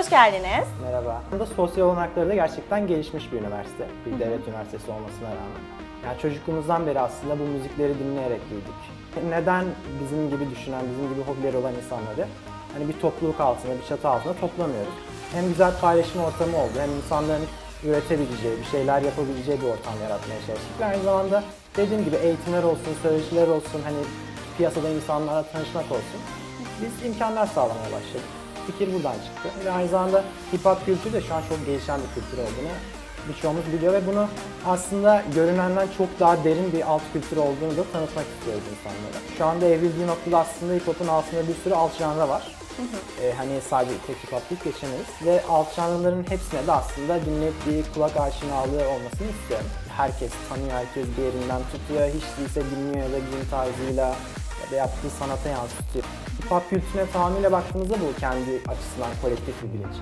Hoş geldiniz. Merhaba. Burada sosyal olanakları da gerçekten gelişmiş bir üniversite. Bir devlet üniversitesi olmasına rağmen. Yani çocukluğumuzdan beri aslında bu müzikleri dinleyerek büyüdük. Neden bizim gibi düşünen, bizim gibi hobileri olan insanları hani bir topluluk altında, bir çatı altında toplamıyoruz? Hem güzel paylaşım ortamı oldu, hem insanların üretebileceği, bir şeyler yapabileceği bir ortam yaratmaya çalıştık. Ve aynı zamanda dediğim gibi eğitimler olsun, söyleşiler olsun, hani piyasada insanlarla tanışmak olsun. Biz imkanlar sağlamaya başladık. Fikir buradan çıktı. Ve aynı zamanda hip hop kültürü de şu an çok gelişen bir kültür olduğunu birçoğumuz biliyor ve bunu aslında görünenden çok daha derin bir alt kültür olduğunu da tanıtmak istiyoruz insanlara. Şu anda evrildiği noktada aslında hip hop'un altında bir sürü alt janra var. Ee, hani sadece tek hip hop deyip geçemeyiz. Ve alt janrların hepsine de aslında dinleyip bir kulak aşinalığı olmasını istiyorum. Herkes tanıyor, herkes bir yerinden tutuyor. Hiç değilse dinliyor ya da giyim tarzıyla ya da yaptığı sanata yansıtıyor. Hop kültürüne tamamıyla baktığımızda bu kendi açısından kolektif bir bilinç.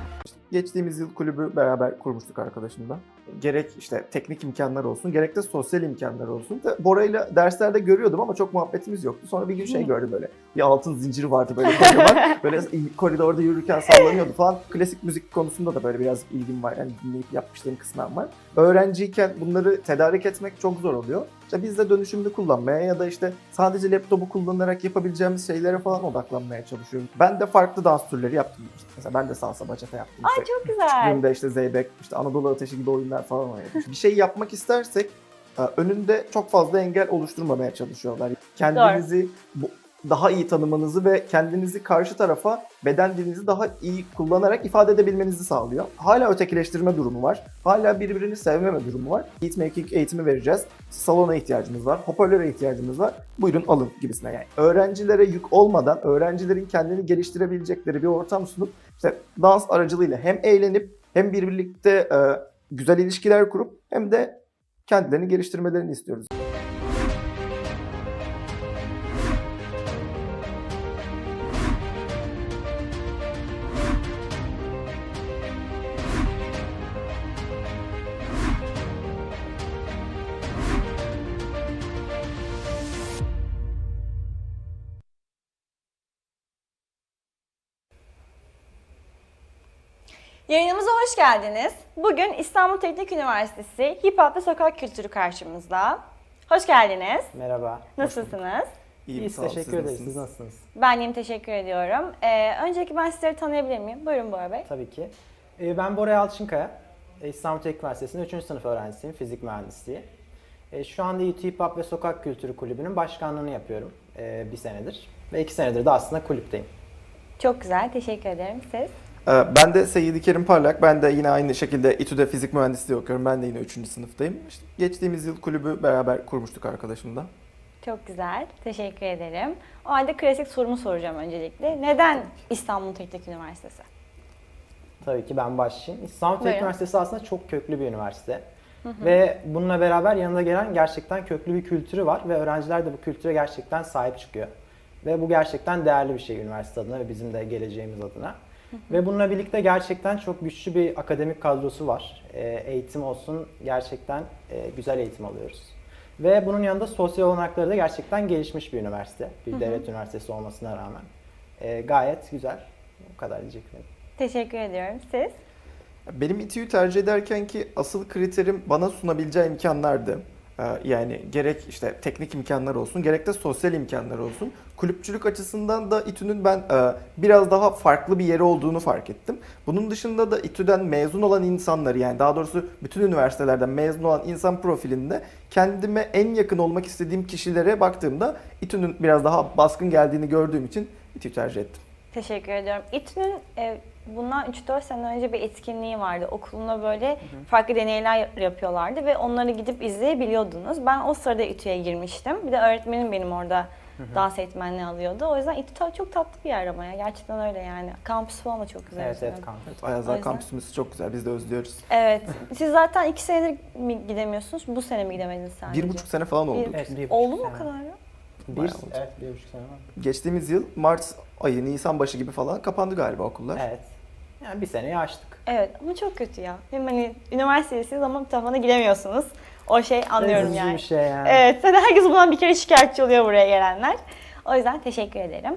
Geçtiğimiz yıl kulübü beraber kurmuştuk arkadaşımla. Gerek işte teknik imkanlar olsun, gerek de sosyal imkanlar olsun. Bora'yla derslerde görüyordum ama çok muhabbetimiz yoktu. Sonra bir gün şey gördüm böyle. Bir altın zinciri vardı böyle kocaman. böyle koridorda yürürken sallanıyordu falan. Klasik müzik konusunda da böyle biraz ilgim var. Yani dinleyip yapmışlığım kısmen var. Öğrenciyken bunları tedarik etmek çok zor oluyor. İşte biz de dönüşümlü kullanmaya ya da işte sadece laptopu kullanarak yapabileceğimiz şeylere falan odaklanmaya çalışıyorum. Ben de farklı dans türleri yaptım. İşte mesela ben de salsa bachata yaptım. Ay İşte çok güzel. Küçüklüğümde işte Zeybek, işte Anadolu Ateşi gibi oyunlar falan oynadım. bir şey yapmak istersek e, önünde çok fazla engel oluşturmamaya çalışıyorlar. Kendinizi bu- daha iyi tanımanızı ve kendinizi karşı tarafa beden dilinizi daha iyi kullanarak ifade edebilmenizi sağlıyor. Hala ötekileştirme durumu var. Hala birbirini sevmeme durumu var. Beatmaking eğitimi vereceğiz. Salona ihtiyacımız var. Hoparlöre ihtiyacımız var. Buyurun alın gibisine yani. Öğrencilere yük olmadan öğrencilerin kendini geliştirebilecekleri bir ortam sunup işte dans aracılığıyla hem eğlenip hem bir birlikte e, güzel ilişkiler kurup hem de kendilerini geliştirmelerini istiyoruz. Hoş geldiniz. Bugün İstanbul Teknik Üniversitesi Hip Hop ve Sokak Kültürü karşımızda. Hoş geldiniz. Merhaba. Nasılsınız? İyiyiz, olun. teşekkür ederiz. Siz nasılsınız? Ben iyiyim, teşekkür ediyorum. Ee, öncelikle ben sizleri tanıyabilir miyim? Buyurun Bora Bey. Tabii ki. Ee, Ben Bora Yalçınkaya. Ee, İstanbul Teknik Üniversitesi'nin 3. sınıf öğrencisiyim. Fizik mühendisliği. Ee, Şu anda YouTube Hip Hop ve Sokak Kültürü Kulübü'nün başkanlığını yapıyorum ee, bir senedir. Ve iki senedir de aslında kulüpteyim. Çok güzel, teşekkür ederim. Siz? Ee, Ben de Seyyidi Kerim Parlak. Ben de yine aynı şekilde İTÜ'de fizik mühendisliği okuyorum. Ben de yine 3. sınıftayım. İşte geçtiğimiz yıl kulübü beraber kurmuştuk arkadaşımla. Çok güzel, teşekkür ederim. O halde klasik sorumu soracağım öncelikle. Neden İstanbul Teknik Üniversitesi? Tabii ki ben başlayayım. İstanbul Teknik Buyurun. Üniversitesi aslında çok köklü bir üniversite. Ve bununla beraber yanında gelen gerçekten köklü bir kültürü var ve öğrenciler de bu kültüre gerçekten sahip çıkıyor. Ve bu gerçekten değerli bir şey üniversite adına ve bizim de geleceğimiz adına. Ve bununla birlikte gerçekten çok güçlü bir akademik kadrosu var. Ee, eğitim olsun gerçekten e, güzel eğitim alıyoruz. Ve bunun yanında sosyal olanakları da gerçekten gelişmiş bir üniversite. Bir devlet üniversitesi olmasına rağmen. Ee, gayet güzel. Bu kadar diyeceklerim. Teşekkür ediyorum. Siz? Benim İTÜ'yü tercih ederken ki asıl kriterim bana sunabileceği imkanlardı. Ee, Yani gerek işte teknik imkanlar olsun, gerek de sosyal imkanlar olsun. Kulüpçülük açısından da İTÜ'nün ben e, biraz daha farklı bir yeri olduğunu fark ettim. Bunun dışında da İTÜ'den mezun olan insanları yani daha doğrusu bütün üniversitelerden mezun olan insan profilinde kendime en yakın olmak istediğim kişilere baktığımda İTÜ'nün biraz daha baskın geldiğini gördüğüm için İTÜ'yü tercih ettim. Teşekkür ediyorum. İTÜ'nün e, bundan 3-4 sene önce bir etkinliği vardı. Okuluna böyle farklı deneyler yapıyorlardı ve onları gidip izleyebiliyordunuz. Ben o sırada İTÜ'ye girmiştim. Bir de öğretmenim benim orada dans eğitmenliği alıyordu. O yüzden İTÜ çok tatlı bir yer ama ya. Gerçekten öyle yani. Kampüs falan da çok güzel. Evet evet O Ayazlar yüzden- kampüsümüz çok güzel. Biz de özlüyoruz. Evet. Siz zaten 2 senedir mi gidemiyorsunuz? Bu sene mi gidemediniz sadece? Bir buçuk sene falan oldu. Bir- Evet, bir buçuk Oldu mu o kadar ya? Bir, evet, bir buçuk sene var. Geçtiğimiz yıl Mart ayı, Nisan başı gibi falan kapandı galiba okullar. Evet. Yani bir seneyi aştık. Evet ama çok kötü ya. Hem hani üniversitedesiniz ama bir tarafına gidemiyorsunuz. O şey anlıyorum Üzücü yani. bir şey yani. Evet, zaten herkes bundan bir kere şikayetçi oluyor buraya gelenler. O yüzden teşekkür ederim.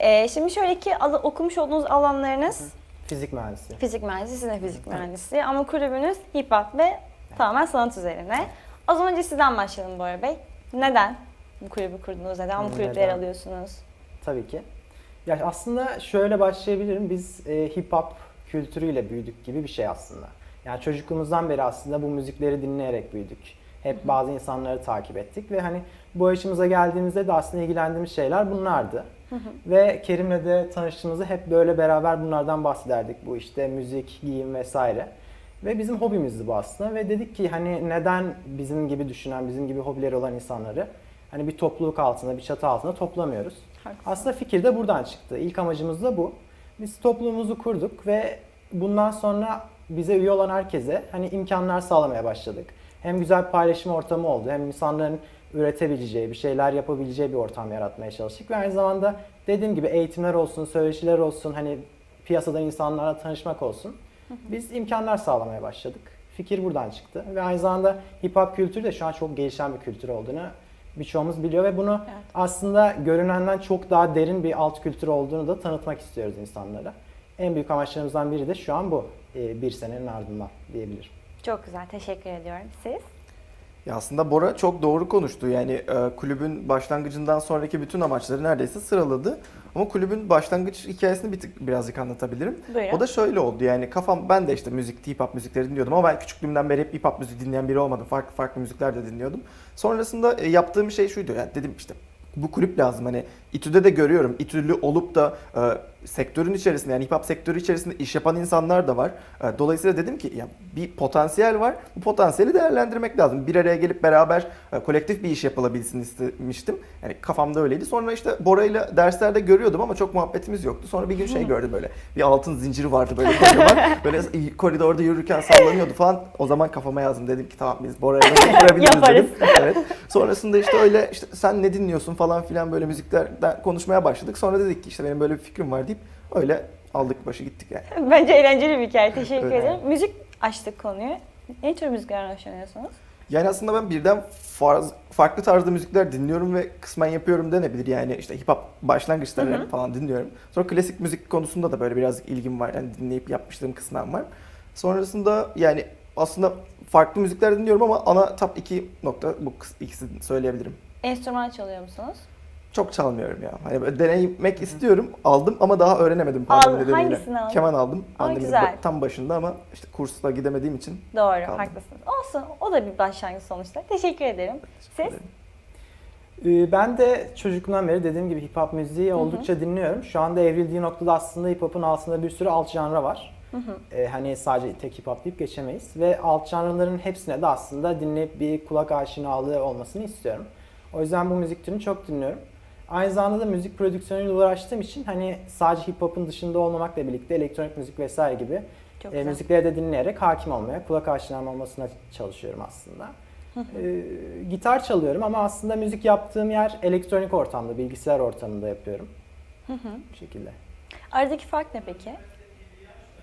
Ee, şimdi şöyle ki al- okumuş olduğunuz alanlarınız Fizik mühendisi. Fizik mühendisi, siz de fizik mühendisi ama kulübünüz hip hop ve tamamen sanat üzerine. Zaman önce sizden başlayalım Bora Bey. Neden bu kulübü kurdunuz? Neden bu yer neden? alıyorsunuz? Tabii ki. Ya aslında şöyle başlayabilirim. Biz e, hip hop kültürüyle büyüdük gibi bir şey aslında. Yani çocukluğumuzdan beri aslında bu müzikleri dinleyerek büyüdük. Hep bazı insanları takip ettik ve hani bu yaşımıza geldiğimizde de aslında ilgilendiğimiz şeyler bunlardı. Ve Kerim'le de tanıştığımızda hep böyle beraber bunlardan bahsederdik. Bu işte müzik, giyim vesaire. Ve bizim hobimizdi bu aslında ve dedik ki hani neden bizim gibi düşünen, bizim gibi hobileri olan insanları hani bir topluluk altında, bir çatı altında toplamıyoruz. Haklısın. Aslında fikir de buradan çıktı. İlk amacımız da bu. Biz topluluğumuzu kurduk ve bundan sonra bize üye olan herkese hani imkanlar sağlamaya başladık. Hem güzel bir paylaşım ortamı oldu hem insanların üretebileceği, bir şeyler yapabileceği bir ortam yaratmaya çalıştık. Ve aynı zamanda dediğim gibi eğitimler olsun, söyleşiler olsun, hani piyasada insanlarla tanışmak olsun. Biz imkanlar sağlamaya başladık. Fikir buradan çıktı. Ve aynı zamanda hip hop kültürü de şu an çok gelişen bir kültür olduğunu birçoğumuz biliyor ve bunu Evet. aslında görünenden çok daha derin bir alt kültür olduğunu da tanıtmak istiyoruz insanlara. En büyük amaçlarımızdan biri de şu an bu. Ee, Bir senenin ardından diyebilirim. Çok güzel, teşekkür ediyorum. Siz? Ya aslında Bora çok doğru konuştu. Yani e, kulübün başlangıcından sonraki bütün amaçları neredeyse sıraladı. Ama kulübün başlangıç hikayesini bir tık birazcık anlatabilirim. Buyurun. O da şöyle oldu yani kafam ben de işte müzik, hip hop müzikleri dinliyordum ama ben küçüklüğümden beri hep hip hop müzik dinleyen biri olmadım. Farklı farklı müzikler de dinliyordum. Sonrasında e, yaptığım şey şuydu yani dedim işte bu kulüp lazım hani İTÜ'de de görüyorum. İTÜ'lü olup da e, sektörün içerisinde yani hip hop sektörü içerisinde iş yapan insanlar da var. E, dolayısıyla dedim ki ya bir potansiyel var. Bu potansiyeli değerlendirmek lazım. Bir araya gelip beraber e, kolektif bir iş yapılabilsin istemiştim. Yani kafamda öyleydi. Sonra işte Bora'yla derslerde görüyordum ama çok muhabbetimiz yoktu. Sonra bir gün şey gördüm böyle. Bir altın zinciri vardı böyle kocaman. böyle koridorda yürürken sallanıyordu falan. O zaman kafama yazdım. Dedim ki tamam biz Bora'yla kurabiliriz dedim. Evet. Sonrasında işte öyle işte sen ne dinliyorsun falan filan böyle müziklerden konuşmaya başladık. Sonra dedik ki işte benim böyle bir fikrim var deyip öyle aldık başı gittik yani. Bence eğlenceli bir hikaye, teşekkür ederim. Müzik açtık konuyu. Ne tür müziklerden hoşlanıyorsunuz? Yani aslında ben birden farz, farklı tarzda müzikler dinliyorum ve kısmen yapıyorum denebilir. Yani işte hip hop başlangıçları Hı hı. falan dinliyorum. Sonra klasik müzik konusunda da böyle birazcık ilgim var. Yani dinleyip yapmışlığım kısmen var. Sonrasında yani aslında farklı müzikler dinliyorum ama ana top 2 nokta bu ikisini söyleyebilirim. Enstrüman çalıyor musunuz? Çok çalmıyorum ya. Hani denemek istiyorum. Aldım ama daha öğrenemedim pandemi nedeniyle. hangisini aldın? Keman aldım. Aa, güzel. tam başında ama işte kursla gidemediğim için Doğru, Kaldım. haklısınız. Olsun, o da bir başlangıç sonuçta. Teşekkür ederim. Siz? Ee, Ben de çocukluğumdan beri dediğim gibi hip hop müziği oldukça dinliyorum. Şu anda evrildiği noktada aslında hip hop'un altında bir sürü alt janra var. Ee, hani sadece tek hip hop deyip geçemeyiz. Ve alt janraların hepsine de aslında dinleyip bir kulak aşinalığı olmasını istiyorum. O yüzden bu müzik türünü çok dinliyorum. Aynı zamanda da müzik prodüksiyonuyla uğraştığım için hani sadece hip hop'un dışında olmamakla birlikte elektronik müzik vesaire gibi Çok e, müzikleri de dinleyerek hakim olmaya, kulak aşinam olmasına çalışıyorum aslında. E, gitar çalıyorum ama aslında müzik yaptığım yer elektronik ortamda, bilgisayar ortamında yapıyorum. Bu şekilde. Aradaki fark ne peki?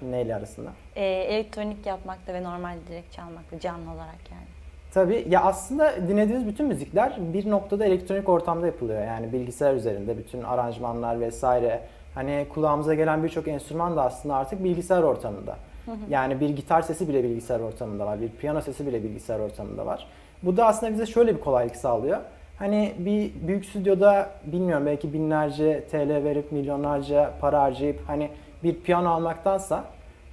Neyle arasında? Ee, elektronik yapmakta ve normal direkt çalmakta, canlı olarak yani. Tabii ya aslında dinlediğiniz bütün müzikler bir noktada elektronik ortamda yapılıyor. Yani bilgisayar üzerinde bütün aranjmanlar vesaire. Hani kulağımıza gelen birçok enstrüman da aslında artık bilgisayar ortamında. Yani bir gitar sesi bile bilgisayar ortamında var, bir piyano sesi bile bilgisayar ortamında var. Bu da aslında bize şöyle bir kolaylık sağlıyor. Hani bir büyük stüdyoda bilmiyorum belki binlerce TL verip milyonlarca para harcayıp hani bir piyano almaktansa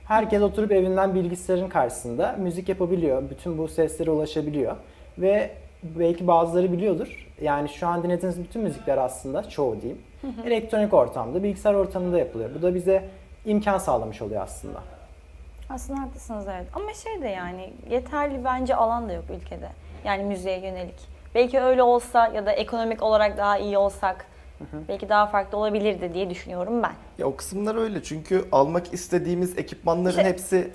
Herkes oturup evinden bilgisayarın karşısında müzik yapabiliyor. Bütün bu seslere ulaşabiliyor. Ve belki bazıları biliyordur. Yani şu an dinlediğiniz bütün müzikler aslında çoğu diyeyim. Elektronik ortamda, bilgisayar ortamında yapılıyor. Bu da bize imkan sağlamış oluyor aslında. Aslında haklısınız evet. Ama şey de yani yeterli bence alan da yok ülkede. Yani müziğe yönelik. Belki öyle olsa ya da ekonomik olarak daha iyi olsak belki daha farklı olabilirdi diye düşünüyorum ben. Ya o kısımlar öyle çünkü almak istediğimiz ekipmanların İşte- hepsi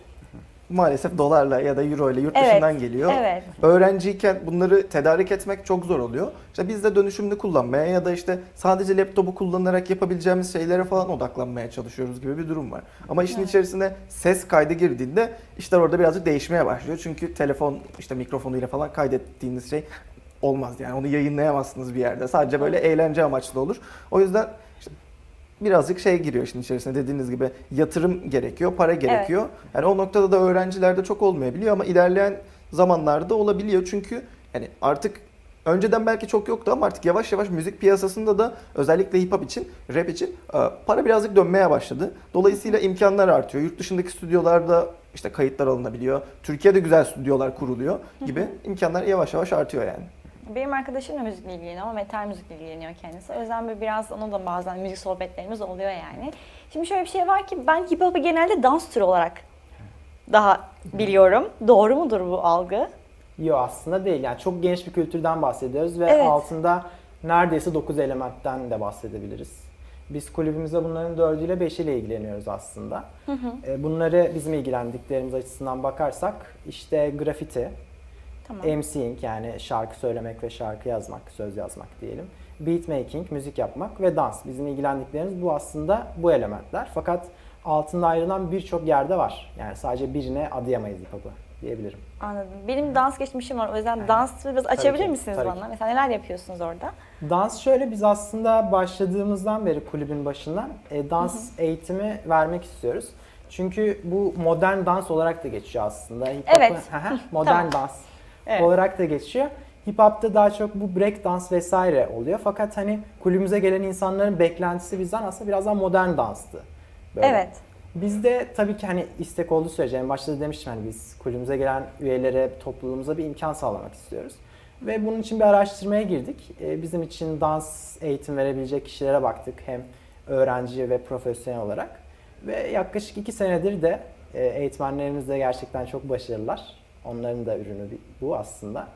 maalesef dolarla ya da euro ile yurt Evet, dışından geliyor. evet. Öğrenciyken bunları tedarik etmek çok zor oluyor. İşte biz de dönüşümlü kullanmaya ya da işte sadece laptopu kullanarak yapabileceğimiz şeylere falan odaklanmaya çalışıyoruz gibi bir durum var. Ama işin içerisine ses kaydı girdiğinde işler orada birazcık değişmeye başlıyor. Çünkü telefon işte mikrofonuyla falan kaydettiğiniz şey olmaz yani onu yayınlayamazsınız bir yerde. Sadece böyle eğlence amaçlı olur. O yüzden işte birazcık şey giriyor işin içerisine dediğiniz gibi yatırım gerekiyor, para gerekiyor. Yani o noktada da öğrencilerde çok olmayabiliyor ama ilerleyen zamanlarda olabiliyor çünkü yani artık önceden belki çok yoktu ama artık yavaş yavaş müzik piyasasında da özellikle hip hop için, rap için e, para birazcık dönmeye başladı. Dolayısıyla imkanlar artıyor. Yurt dışındaki stüdyolarda işte kayıtlar alınabiliyor. Türkiye'de güzel stüdyolar kuruluyor gibi imkanlar yavaş yavaş artıyor yani. Benim arkadaşım da müzikle ilgileniyor ama metal müzikle ilgileniyor kendisi. O yüzden böyle biraz ona da bazen müzik sohbetlerimiz oluyor yani. Şimdi şöyle bir şey var ki ben hip hop'u genelde dans türü olarak daha biliyorum. Doğru mudur bu algı? Yok aslında değil. Yani çok geniş bir kültürden bahsediyoruz ve Evet. altında neredeyse 9 elementten de bahsedebiliriz. Biz kulübümüzde bunların 4'üyle 5'iyle ilgileniyoruz aslında. E, Bunları bizim ilgilendiklerimiz açısından bakarsak işte grafiti, Tamam. MC'ing yani şarkı söylemek ve şarkı yazmak, söz yazmak diyelim. Beatmaking, müzik yapmak ve dans. Bizim ilgilendiklerimiz bu aslında bu elementler. Fakat altında ayrılan birçok yerde var. Yani sadece birine adayamayız hip hop'u diyebilirim. Anladım. Benim dans geçmişim var. O yüzden dans biraz açabilir ki, misiniz tabii bana? ki. Mesela neler yapıyorsunuz orada? Dans şöyle biz aslında başladığımızdan beri kulübün başından e, dans eğitimi vermek istiyoruz. Çünkü bu modern dans olarak da geçiyor aslında. Hip Evet. Hı hı, modern Tamam. dans Evet. olarak da geçiyor. Hip hop'ta daha çok bu break dans vesaire oluyor. Fakat hani kulübümüze gelen insanların beklentisi bizden aslında biraz daha modern danstı. Böyle. Evet. Bizde tabii ki hani istek olduğu sürece en başta da demiştim hani biz kulübümüze gelen üyelere, topluluğumuza bir imkan sağlamak istiyoruz. Ve bunun için bir araştırmaya girdik. Ee, Bizim için dans eğitim verebilecek kişilere baktık hem öğrenci ve profesyonel olarak. Ve yaklaşık iki senedir de e, eğitmenlerimiz de gerçekten çok başarılılar. Onların da ürünü bu aslında.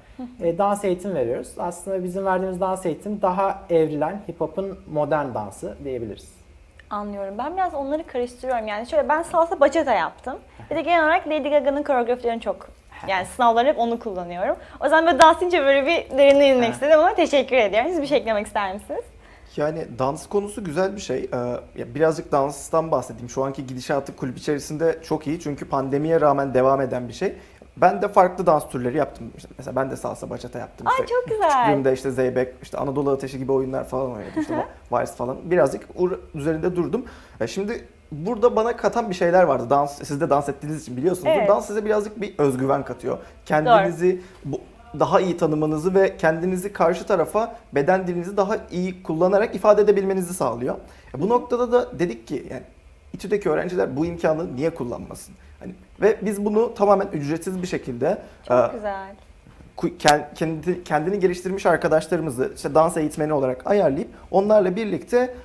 E, Dans eğitim veriyoruz. Aslında bizim verdiğimiz dans eğitim daha evrilen hip hop'un modern dansı diyebiliriz. Anlıyorum. Ben biraz onları karıştırıyorum. Yani şöyle ben salsa bachata yaptım. Bir de genel olarak Lady Gaga'nın koreografilerini çok yani sınavlarda hep onu kullanıyorum. O yüzden böyle dans deyince böyle bir derine inmek istedim ama teşekkür ediyorum. Siz bir şey eklemek ister misiniz? Yani dans konusu güzel bir şey. Ee, ya birazcık danstan bahsedeyim. Şu anki gidişatı kulüp içerisinde çok iyi çünkü pandemiye rağmen devam eden bir şey. Ben de farklı dans türleri yaptım. İşte mesela ben de salsa bachata yaptım. Ay İşte çok güzel. Küçüklüğümde işte Zeybek, işte Anadolu Ateşi gibi oyunlar falan oynadım. İşte vals falan. Birazcık üzerinde durdum. E şimdi burada bana katan bir şeyler vardı. Dans, siz de dans ettiğiniz için biliyorsunuz. Evet. Dans size birazcık bir özgüven katıyor. Kendinizi bu, daha iyi tanımanızı ve kendinizi karşı tarafa beden dilinizi daha iyi kullanarak ifade edebilmenizi sağlıyor. E bu noktada da dedik ki yani İTÜ'deki öğrenciler bu imkanı niye kullanmasın? Hani ve biz bunu tamamen ücretsiz bir şekilde Çok e, güzel. kendi, kendini geliştirmiş arkadaşlarımızı işte dans eğitmeni olarak ayarlayıp onlarla birlikte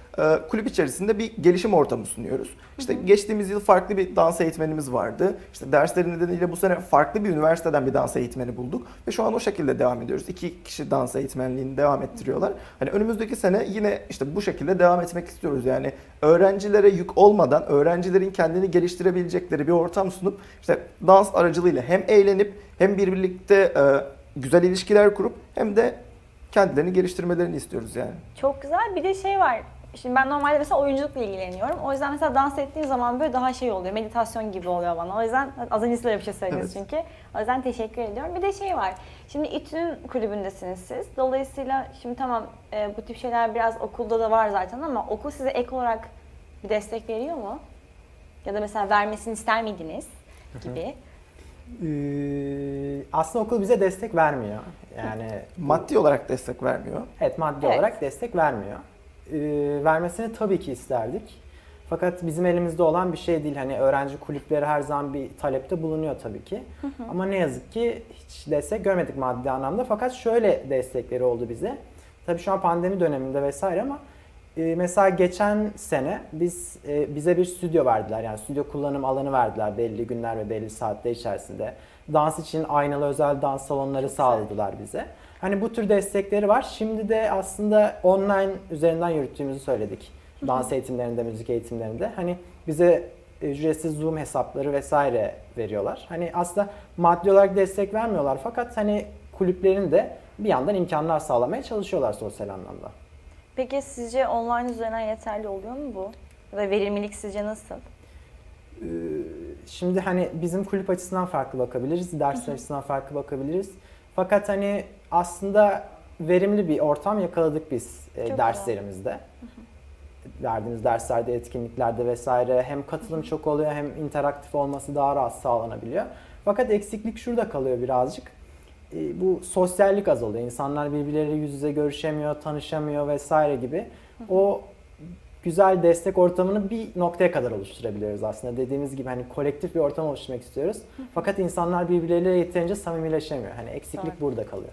kulüp içerisinde bir gelişim ortamı sunuyoruz. İşte geçtiğimiz yıl farklı bir dans eğitmenimiz vardı. İşte dersleri nedeniyle bu sene farklı bir üniversiteden bir dans eğitmeni bulduk ve şu an o şekilde devam ediyoruz. İki kişi dans eğitmenliğini devam ettiriyorlar. Hani önümüzdeki sene yine işte bu şekilde devam etmek istiyoruz. Yani öğrencilere yük olmadan öğrencilerin kendini geliştirebilecekleri bir ortam sunup işte dans aracılığıyla hem eğlenip hem bir birlikte e, güzel ilişkiler kurup hem de kendilerini geliştirmelerini istiyoruz yani. Çok güzel. Bir de şey var. Şimdi ben normalde mesela oyunculukla ilgileniyorum. O yüzden mesela dans ettiğim zaman böyle daha şey oluyor. Meditasyon gibi oluyor bana. O yüzden az önce size bir şey söylediniz Evet. çünkü. O yüzden teşekkür ediyorum. Bir de şey var. Şimdi İTÜ'nün kulübündesiniz siz. Dolayısıyla şimdi tamam e, bu tip şeyler biraz okulda da var zaten ama okul size ek olarak bir destek veriyor mu? Ya da mesela vermesini ister miydiniz gibi. Ee, aslında okul bize destek vermiyor. Yani Maddi olarak destek vermiyor. evet maddi Evet. olarak destek vermiyor. Ee, vermesini tabii ki isterdik. Fakat bizim elimizde olan bir şey değil. Hani öğrenci kulüpleri her zaman bir talepte bulunuyor tabii ki. Ama ne yazık ki hiç destek görmedik maddi anlamda. Fakat şöyle destekleri oldu bize. Tabii şu an pandemi döneminde vesaire ama e, mesela geçen sene biz e, bize bir stüdyo verdiler. Yani stüdyo kullanım alanı verdiler belli günler ve belli saatler içerisinde. Dans için aynalı özel dans salonları sağladılar bize. Hani bu tür destekleri var. Şimdi de aslında online üzerinden yürüttüğümüzü söyledik. Dans eğitimlerinde, müzik eğitimlerinde. Hani bize ücretsiz Zoom hesapları vesaire veriyorlar. Hani aslında maddi olarak destek vermiyorlar fakat hani kulüplerin de bir yandan imkanlar sağlamaya çalışıyorlar sosyal anlamda. Peki sizce online üzerinden yeterli oluyor mu bu? Ya da verimlilik sizce nasıl? Ee, Şimdi hani bizim kulüp açısından farklı bakabiliriz, ders açısından farklı bakabiliriz. Fakat hani aslında verimli bir ortam yakaladık biz e, derslerimizde. verdiğimiz derslerde, etkinliklerde vesaire hem katılım çok oluyor hem interaktif olması daha rahat sağlanabiliyor. Fakat eksiklik şurada kalıyor birazcık. E, bu sosyallik az oluyor. İnsanlar birbirleriyle yüz yüze görüşemiyor, tanışamıyor vesaire gibi. O güzel destek ortamını bir noktaya kadar oluşturabiliyoruz aslında. Dediğimiz gibi hani kolektif bir ortam oluşturmak istiyoruz. Fakat insanlar birbirleriyle yeterince samimileşemiyor. Hani eksiklik Doğru. burada kalıyor.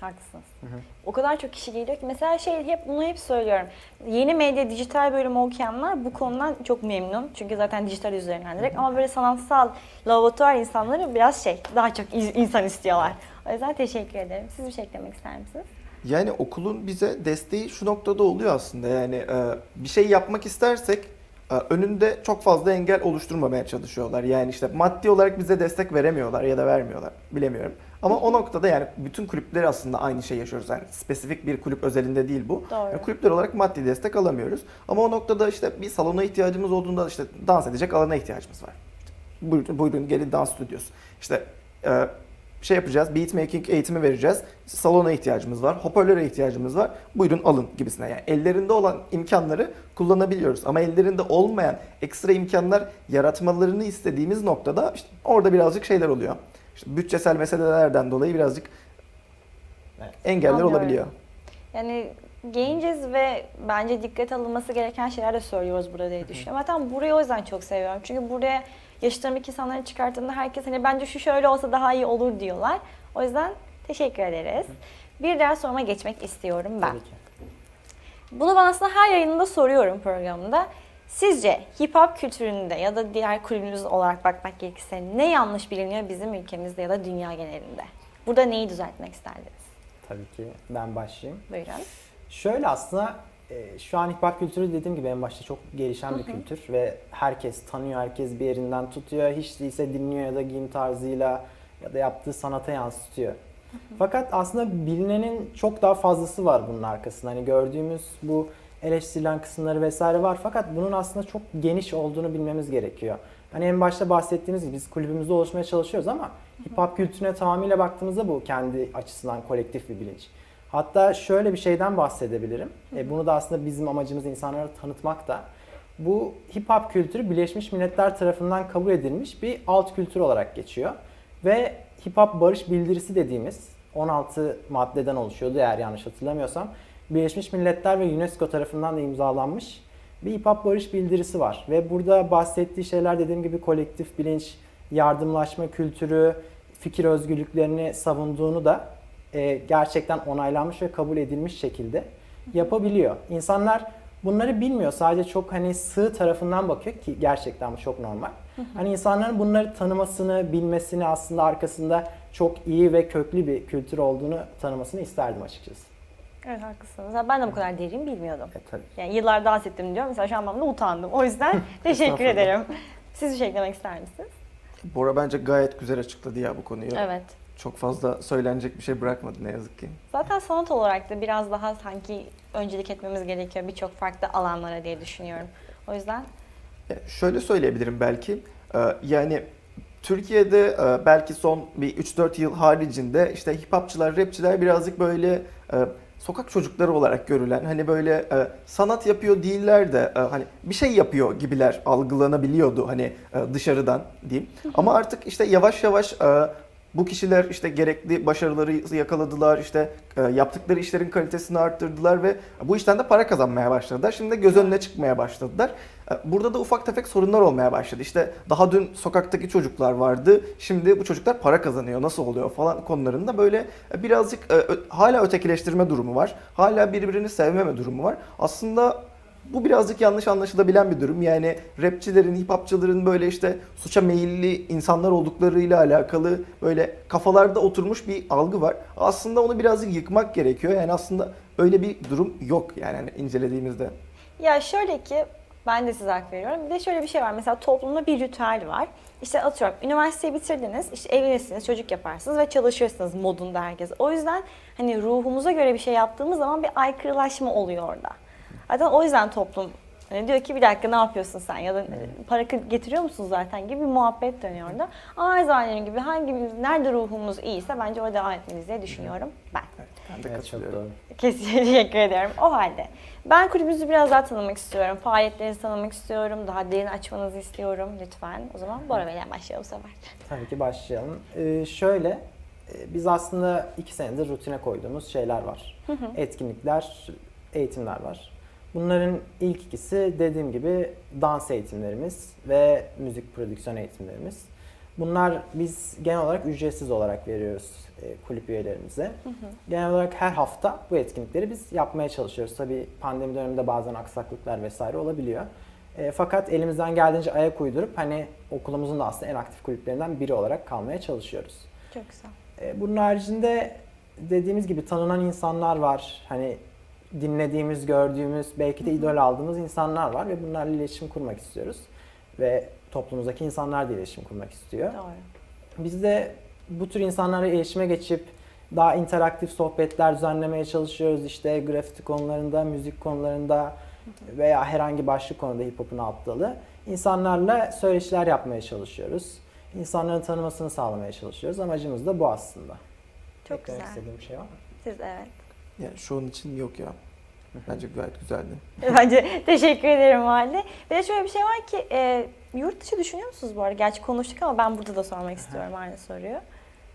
Haklısınız. hı. O kadar çok kişi geliyor ki mesela şey hep bunu hep söylüyorum. Yeni medya dijital bölümü okuyanlar bu konudan çok memnun. Çünkü zaten dijital üzerinden direkt ama böyle sanatsal laboratuvar insanları biraz şey daha çok insan istiyorlar. O yüzden teşekkür ederim. Siz bir şey eklemek ister misiniz? Yani okulun bize desteği şu noktada oluyor aslında. Yani e, bir şey yapmak istersek e, önünde çok fazla engel oluşturmamaya çalışıyorlar. Yani işte maddi olarak bize destek veremiyorlar ya da vermiyorlar. Bilemiyorum. Ama o noktada yani bütün kulüpleri aslında aynı şey yaşıyoruz. Yani spesifik bir kulüp özelinde değil bu. Doğru. Yani kulüpler olarak maddi destek alamıyoruz. Ama o noktada işte bir salona ihtiyacımız olduğunda işte dans edecek alana ihtiyacımız var. Buyurun, buyurun gelin dans stüdyosu. İşte e, şey yapacağız, beatmaking eğitimi vereceğiz. Salona ihtiyacımız var, hoparlöre ihtiyacımız var. Buyurun alın gibisine. Yani ellerinde olan imkanları kullanabiliyoruz. Ama ellerinde olmayan ekstra imkanlar yaratmalarını istediğimiz noktada işte orada birazcık şeyler oluyor. İşte bütçesel meselelerden dolayı birazcık Evet. engeller Anlıyorum. olabiliyor. Yani genciz ve bence dikkat alınması gereken şeyler de söylüyoruz burada diye düşünüyorum. Zaten burayı o yüzden çok seviyorum. Çünkü buraya yaşıtlarımdaki insanları çıkarttığında herkes hani bence şu şöyle olsa daha iyi olur diyorlar. O yüzden teşekkür ederiz. Bir diğer soruma geçmek istiyorum ben. Bunu ben aslında her yayında soruyorum programda. Sizce hip hop kültüründe ya da diğer kulübümüz olarak bakmak gerekirse ne yanlış biliniyor bizim ülkemizde ya da dünya genelinde? Burada neyi düzeltmek isterdiniz? Tabii ki ben başlayayım. Buyurun. Şöyle aslında e, şu an hip hop kültürü dediğim gibi en başta çok gelişen bir kültür ve herkes tanıyor, herkes bir yerinden tutuyor. Hiç değilse dinliyor ya da giyim tarzıyla ya da yaptığı sanata yansıtıyor. Fakat aslında bilinenin çok daha fazlası var bunun arkasında. Hani gördüğümüz bu eleştirilen kısımları vesaire var fakat bunun aslında çok geniş olduğunu bilmemiz gerekiyor. Hani en başta bahsettiğimiz gibi biz kulübümüzde oluşmaya çalışıyoruz ama hip hop kültürüne tamamıyla baktığımızda bu kendi açısından kolektif bir bilinç. Hatta şöyle bir şeyden bahsedebilirim. E, bunu da aslında bizim amacımız insanlara tanıtmak da. Bu hip hop kültürü Birleşmiş Milletler tarafından kabul edilmiş bir alt kültür olarak geçiyor. Ve hip hop barış bildirisi dediğimiz 16 maddeden oluşuyordu eğer yanlış hatırlamıyorsam. Birleşmiş Milletler ve UNESCO tarafından da imzalanmış bir hip hop barış bildirisi var. Ve burada bahsettiği şeyler dediğim gibi kolektif bilinç, yardımlaşma kültürü, fikir özgürlüklerini savunduğunu da e, gerçekten onaylanmış ve kabul edilmiş şekilde yapabiliyor. İnsanlar bunları bilmiyor. Sadece çok hani sığ tarafından bakıyor ki gerçekten bu çok normal. Hani insanların bunları tanımasını, bilmesini aslında arkasında çok iyi ve köklü bir kültür olduğunu tanımasını isterdim açıkçası. Evet haklısınız. Ben de bu kadar derin bilmiyordum. E, tabii. Yani yıllar dans ettim diyorum. Mesela şu an ben de utandım. O yüzden teşekkür Estağfurullah. ederim. Siz bir şey eklemek ister misiniz? Bora bence gayet güzel açıkladı ya bu konuyu. Evet. Çok fazla söylenecek bir şey bırakmadı ne yazık ki. Zaten sanat olarak da biraz daha sanki öncelik etmemiz gerekiyor birçok farklı alanlara diye düşünüyorum. O yüzden Ya Şöyle söyleyebilirim belki. Ee, Yani Türkiye'de e, belki son bir 3-4 yıl haricinde işte hip hopçılar, rapçiler birazcık böyle e, sokak çocukları olarak görülen hani böyle e, sanat yapıyor değiller de e, hani bir şey yapıyor gibiler algılanabiliyordu hani e, dışarıdan diyeyim. Ama artık işte yavaş yavaş e, bu kişiler işte gerekli başarıları yakaladılar, işte e, yaptıkları işlerin kalitesini arttırdılar ve bu işten de para kazanmaya başladılar. Şimdi de göz önüne çıkmaya başladılar. E, Burada da ufak tefek sorunlar olmaya başladı. İşte daha dün sokaktaki çocuklar vardı, şimdi bu çocuklar para kazanıyor, nasıl oluyor falan konularında böyle e, birazcık e, hala ötekileştirme durumu var. Hala birbirini sevmeme durumu var. Aslında bu birazcık yanlış anlaşılabilen bir durum. Yani rapçilerin, hip hopçıların böyle işte suça meyilli insanlar olduklarıyla alakalı böyle kafalarda oturmuş bir algı var. Aslında onu birazcık yıkmak gerekiyor. Yani aslında öyle bir durum yok yani hani incelediğimizde. ya şöyle ki ben de size hak veriyorum. Bir de şöyle bir şey var. Mesela toplumda bir ritüel var. İşte atıyorum üniversiteyi bitirdiniz, işte evlenirsiniz, çocuk yaparsınız ve çalışıyorsunuz modunda herkes. O yüzden hani ruhumuza göre bir şey yaptığımız zaman bir aykırılaşma oluyor orada. Zaten o yüzden toplum hani diyor ki bir dakika ne yapıyorsun sen ya da para getiriyor musun zaten gibi bir muhabbet dönüyor orada. Ama her zaman dediğim gibi hangimiz nerede ruhumuz iyiyse bence orada devam etmeliyiz diye düşünüyorum ben. Ben de Evet, katılıyorum. Kesinlikle teşekkür ederim. O halde ben kulübümüzü biraz daha tanımak istiyorum. Faaliyetlerinizi tanımak istiyorum. Daha derin açmanızı istiyorum lütfen. O zaman Bora Bey'den başlayalım bu sefer. Tabii ki başlayalım. Ee, şöyle, e, biz aslında iki senedir rutine koyduğumuz şeyler var. Etkinlikler, eğitimler var. Bunların ilk ikisi dediğim gibi dans eğitimlerimiz ve müzik prodüksiyon eğitimlerimiz. Bunlar biz genel olarak ücretsiz olarak veriyoruz e, kulüp üyelerimize. Genel olarak her hafta bu etkinlikleri biz yapmaya çalışıyoruz. Tabii pandemi döneminde bazen aksaklıklar vesaire olabiliyor. E, fakat elimizden geldiğince ayak uydurup hani okulumuzun da aslında en aktif kulüplerinden biri olarak kalmaya çalışıyoruz. Çok güzel. E, bunun haricinde dediğimiz gibi tanınan insanlar var. Hani dinlediğimiz, gördüğümüz, belki de idol aldığımız insanlar var ve bunlarla iletişim kurmak istiyoruz. Ve toplumumuzdaki insanlar da iletişim kurmak istiyor. Doğru. Biz de bu tür insanlarla iletişime geçip daha interaktif sohbetler düzenlemeye çalışıyoruz. İşte grafiti konularında, müzik konularında veya herhangi başka konuda hip hop'un alt dalı. İnsanlarla söyleşiler yapmaya çalışıyoruz. İnsanların tanımasını sağlamaya çalışıyoruz. Amacımız da bu aslında. Çok Eklemek güzel. istediğim bir şey var mı? Siz evet. Yani şu an için yok ya. Bence gayet güzeldi. Bence teşekkür ederim. Bir de şöyle bir şey var ki e, yurt dışı düşünüyor musunuz bu arada? Gerçi konuştuk ama ben burada da sormak istiyorum aynı soruyu.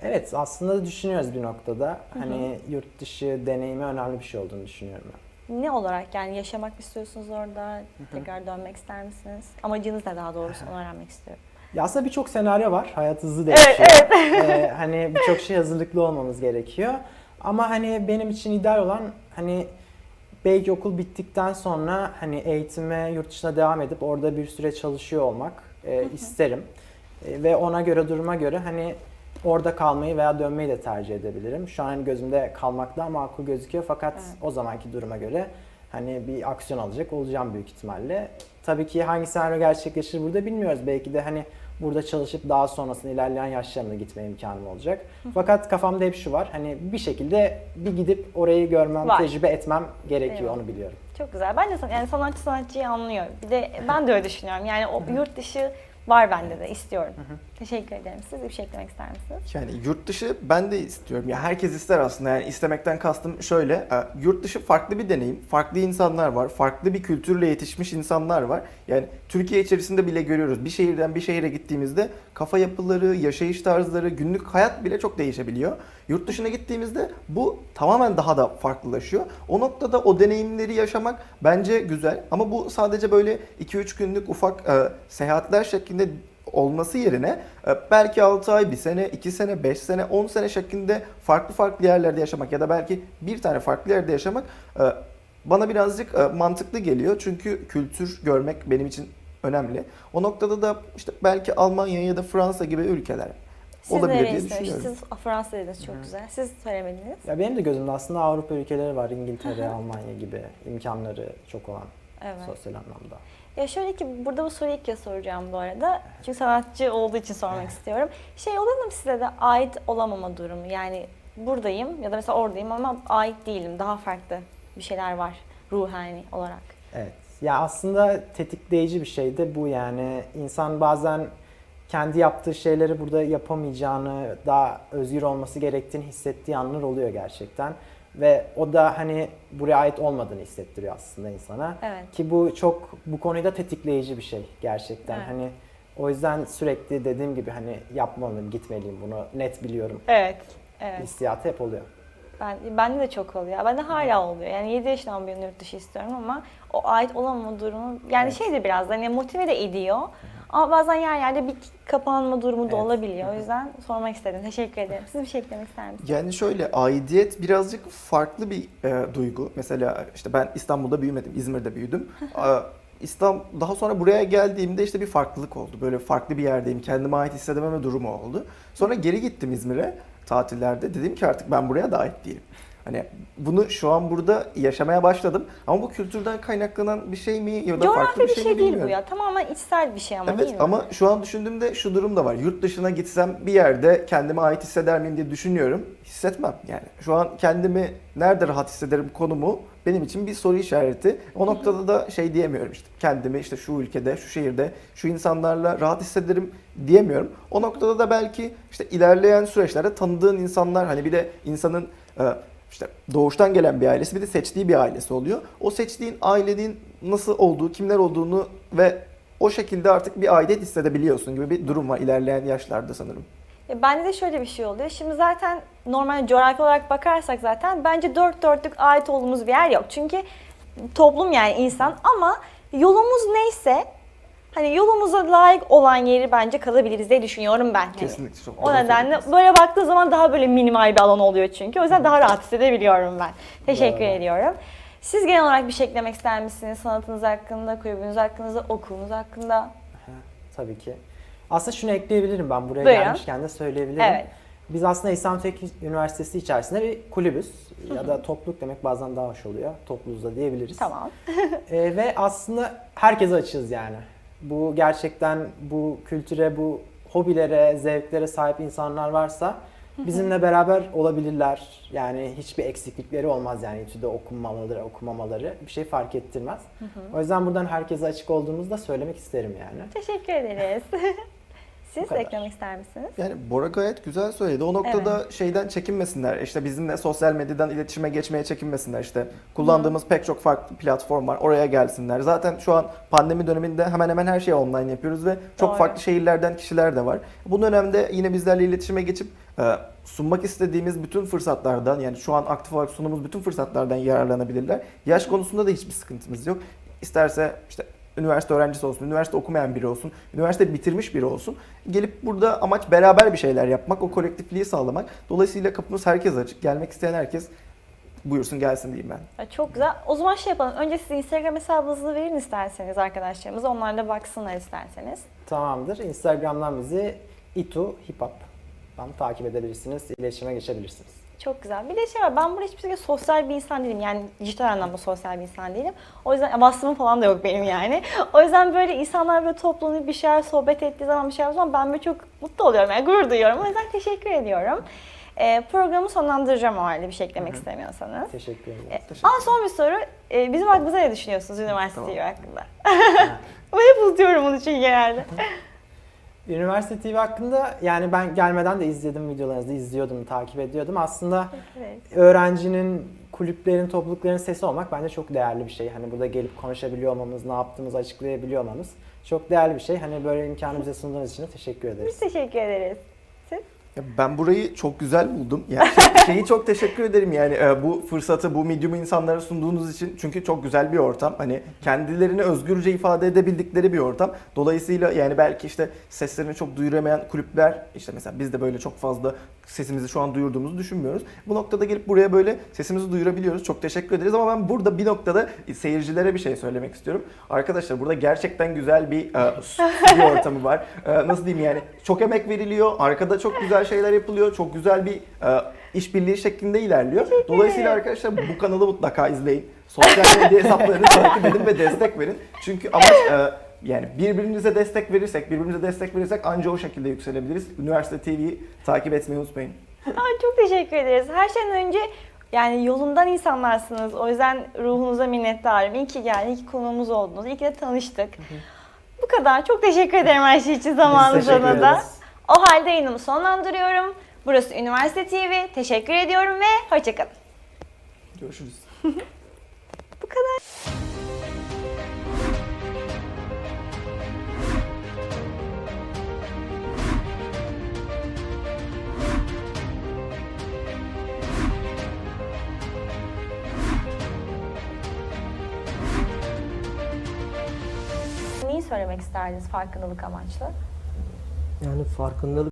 Evet aslında düşünüyoruz bir noktada. Hani yurt dışı deneyimi önemli bir şey olduğunu düşünüyorum ben. Ne olarak yani yaşamak istiyorsunuz orada? Tekrar dönmek ister misiniz? Amacınız ne daha doğrusu onu öğrenmek istiyorum. Ya aslında birçok senaryo var. Hayat hızlı değişiyor. Ee, hani birçok şey hazırlıklı olmamız gerekiyor. Ama hani benim için ideal olan hani belki okul bittikten sonra hani eğitime yurt dışına devam edip orada bir süre çalışıyor olmak e, isterim. E, ve ona göre duruma göre hani orada kalmayı veya dönmeyi de tercih edebilirim. Şu an hani gözümde kalmak daha makul gözüküyor fakat Evet. o zamanki duruma göre hani bir aksiyon alacak olacağım büyük ihtimalle. Tabii ki hangi senaryo gerçekleşir burada bilmiyoruz. Belki de hani burada çalışıp daha sonrasında ilerleyen yaşlarımda gitme imkanım olacak. Fakat kafamda hep şu var. Hani bir şekilde bir gidip orayı görmem, Var. tecrübe etmem gerekiyor. Eyvallah. Onu biliyorum. Çok güzel. Ben de san- yani sanatçı sanatçıyı anlıyor. Bir de ben de öyle düşünüyorum. Yani o yurt dışı var bende de istiyorum. Teşekkür ederim. Siz bir şey eklemek ister misiniz? Yani yurt dışı ben de istiyorum. Ya herkes ister aslında. Yani istemekten kastım şöyle. e, Yurt dışı farklı bir deneyim. Farklı insanlar var. Farklı bir kültürle yetişmiş insanlar var. Yani Türkiye içerisinde bile görüyoruz. Bir şehirden bir şehire gittiğimizde kafa yapıları, yaşayış tarzları, günlük hayat bile çok değişebiliyor. Yurt dışına gittiğimizde bu tamamen daha da farklılaşıyor. O noktada o deneyimleri yaşamak bence güzel. Ama bu sadece böyle 2-3 günlük ufak e, seyahatler şeklinde olması yerine e, belki 6 ay, 1 sene, 2 sene, 5 sene, 10 sene şeklinde farklı farklı yerlerde yaşamak ya da belki bir tane farklı yerde yaşamak e, bana birazcık e, mantıklı geliyor. Çünkü kültür görmek benim için önemli. O noktada da işte belki Almanya ya da Fransa gibi ülkeler Siz olabilir diye düşünüyorum. Siz Fransa dediniz çok güzel. Siz söylemediniz. Ya benim de gözümde aslında Avrupa ülkeleri var. İngiltere, Almanya gibi imkanları çok olan Evet. sosyal anlamda. Ya şöyle ki burada bu soruyu ilk kez soracağım bu arada. Çünkü sanatçı olduğu için sormak istiyorum. Şey oluyor mu size de ait olamama durumu? Yani buradayım ya da mesela oradayım ama ait değilim. Daha farklı bir şeyler var ruhani olarak. Evet. Ya aslında tetikleyici bir şey de bu yani. insan bazen kendi yaptığı şeyleri burada yapamayacağını, daha özgür olması gerektiğini hissettiği anlar oluyor gerçekten. Ve o da hani buraya ait olmadığını hissettiriyor aslında insana. Evet. Ki bu çok bu konuda tetikleyici bir şey gerçekten. Evet. Hani o yüzden sürekli dediğim gibi hani yapmalıyım, gitmeliyim bunu net biliyorum. Evet. Evet. Hissiyatı hep oluyor. Ben, bende de çok oluyor. Bende hala oluyor. Yani 7 yaşından beri yurt dışı istiyorum ama o ait olamama durumu yani Evet. şey de biraz hani motive de ediyor. Ama bazen yer yerde bir kapanma durumu da Evet. olabiliyor. O yüzden sormak istedim. Teşekkür ederim. Siz bir şey eklemek ister misiniz? Yani şöyle aidiyet birazcık farklı bir e, duygu. Mesela işte ben İstanbul'da büyümedim, İzmir'de büyüdüm. İstanbul daha sonra buraya geldiğimde işte bir farklılık oldu. Böyle farklı bir yerdeyim, kendime ait hissedememe durumu oldu. Sonra geri gittim İzmir'e tatillerde. Dedim ki artık ben buraya da ait değilim. Hani bunu şu an burada yaşamaya başladım. Ama bu kültürden kaynaklanan bir şey mi ya da Coğrafya farklı bir bir şey, şey, mi değil bilmiyorum. bu ya. Tamamen içsel bir şey ama değil Evet mi? ama şu an düşündüğümde şu durum da var. Yurt dışına gitsem bir yerde kendime ait hisseder miyim diye düşünüyorum. Hissetmem yani. Şu an kendimi nerede rahat hissederim konumu benim için bir soru işareti. O noktada da şey diyemiyorum işte kendimi işte şu ülkede, şu şehirde, şu insanlarla rahat hissederim diyemiyorum. O noktada da belki işte ilerleyen süreçlerde tanıdığın insanlar hani bir de insanın e, işte doğuştan gelen bir ailesi bir de seçtiği bir ailesi oluyor. O seçtiğin ailenin nasıl olduğu, kimler olduğunu ve o şekilde artık bir aidet hissedebiliyorsun gibi bir durum var ilerleyen yaşlarda sanırım. E, Bende de şöyle bir şey oluyor. Şimdi zaten normal coğrafi olarak bakarsak zaten bence dört dörtlük ait olduğumuz bir yer yok. Çünkü toplum yani insan ama yolumuz neyse hani yolumuza layık olan yeri bence kalabiliriz diye düşünüyorum ben. Kesinlikle çok O nedenle böyle baktığı zaman daha böyle minimal bir alan oluyor çünkü. O yüzden daha rahat hissedebiliyorum ben. Teşekkür Doğru. ediyorum. Siz genel olarak bir şey eklemek ister misiniz? Sanatınız hakkında, kulübünüz hakkında, okulunuz hakkında? Tabii ki. Aslında şunu ekleyebilirim ben buraya Buyurun. gelmişken de söyleyebilirim. Evet. Biz aslında İslam Teknik Üniversitesi içerisinde bir kulübüz ya da topluluk demek bazen daha hoş oluyor. Topluluğuz da diyebiliriz. Tamam. Ee, ve aslında herkese açığız yani. Bu gerçekten bu kültüre, bu hobilere, zevklere sahip insanlar varsa bizimle beraber olabilirler. Yani hiçbir eksiklikleri olmaz yani İTÜ'de okunmamaları, okumamaları bir şey fark ettirmez. O yüzden buradan herkese açık olduğumuzu da söylemek isterim yani. Teşekkür ederiz. Siz eklemek ister misiniz? Yani Bora gayet güzel söyledi. O noktada şeyden çekinmesinler. İşte bizimle sosyal medyadan iletişime geçmeye çekinmesinler. İşte kullandığımız pek çok farklı platform var. Oraya gelsinler. Zaten şu an pandemi döneminde hemen hemen her şeyi online yapıyoruz ve çok Doğru. farklı şehirlerden kişiler de var. Bu dönemde yine bizlerle iletişime geçip e, sunmak istediğimiz bütün fırsatlardan yani şu an aktif olarak sunduğumuz bütün fırsatlardan yararlanabilirler. Yaş konusunda da hiçbir sıkıntımız yok. İsterse işte üniversite öğrencisi olsun, üniversite okumayan biri olsun, üniversite bitirmiş biri olsun. Gelip burada amaç beraber bir şeyler yapmak, o kolektifliği sağlamak. Dolayısıyla kapımız herkes açık. Gelmek isteyen herkes buyursun gelsin diyeyim ben. Çok güzel. O zaman şey yapalım. Önce siz Instagram hesabınızı verin isterseniz arkadaşlarımıza. Onlar da baksınlar isterseniz. Tamamdır. Instagram'dan bizi itu hipap'tan takip edebilirsiniz, iletişime geçebilirsiniz. Çok güzel. Bir de şey var. Ben burada hiçbir şekilde sosyal bir insan değilim. Yani dijital anlamda sosyal bir insan değilim. O yüzden vasfım falan da yok benim yani. O yüzden böyle insanlar böyle toplanıp bir şeyler sohbet ettiği zaman bir şey yaptığı zaman ben böyle çok mutlu oluyorum. Yani gurur duyuyorum. O yüzden teşekkür ediyorum. Ee, programı sonlandıracağım o halde bir şey eklemek istemiyorsanız. Teşekkür ederim. Ee, Teşekkür ama son bir soru. Ee, bizim hakkımızda ne düşünüyorsunuz üniversite Tamam. Hakkında? Ben hep unutuyorum onu çünkü genelde. Üniversite TV hakkında yani ben gelmeden de izledim videolarınızı, izliyordum, takip ediyordum. Aslında Evet. öğrencinin, kulüplerin, toplulukların sesi olmak bence çok değerli bir şey. Hani burada gelip konuşabiliyor olmamız, ne yaptığımızı açıklayabiliyor olmamız çok değerli bir şey. Hani böyle imkanı bize sunduğunuz için teşekkür ederiz. Biz teşekkür ederiz. Ya ben burayı çok güzel buldum. Yani şey- şeyi çok teşekkür ederim yani e, bu fırsatı, bu medium'u insanlara sunduğunuz için. Çünkü çok güzel bir ortam. Hani kendilerini özgürce ifade edebildikleri bir ortam. Dolayısıyla yani belki işte seslerini çok duyuramayan kulüpler, işte mesela biz de böyle çok fazla sesimizi şu an duyurduğumuzu düşünmüyoruz. Bu noktada gelip buraya böyle sesimizi duyurabiliyoruz. Çok teşekkür ederiz ama ben burada bir noktada seyircilere bir şey söylemek istiyorum. Arkadaşlar burada gerçekten güzel bir e, stüdyo ortamı var. E, nasıl diyeyim yani çok emek veriliyor. Arkada çok güzel şeyler yapılıyor. Çok güzel bir e, işbirliği şeklinde ilerliyor. Dolayısıyla arkadaşlar bu kanalı mutlaka izleyin. Sosyal medya hesaplarını takip edin ve destek verin. Çünkü amaç e, yani birbirimize destek verirsek, birbirimize destek verirsek anca o şekilde yükselebiliriz. Üniversite TV'yi takip etmeyi unutmayın. Ay, çok teşekkür ederiz. Her şeyden önce yani yolundan insanlarsınız. O yüzden ruhunuza minnettarım. İyi ki geldin, iyi ki konuğumuz oldunuz. İyi ki de tanıştık. Bu kadar. Çok teşekkür ederim her şey için zamanınızda teşekkür da. ederiz. O halde yayınımı sonlandırıyorum. Burası Üniversite TV. Teşekkür ediyorum ve hoşçakalın. Görüşürüz. Bu kadar. Neyi söylemek isterdiniz farkındalık amaçlı? Yani farkındalık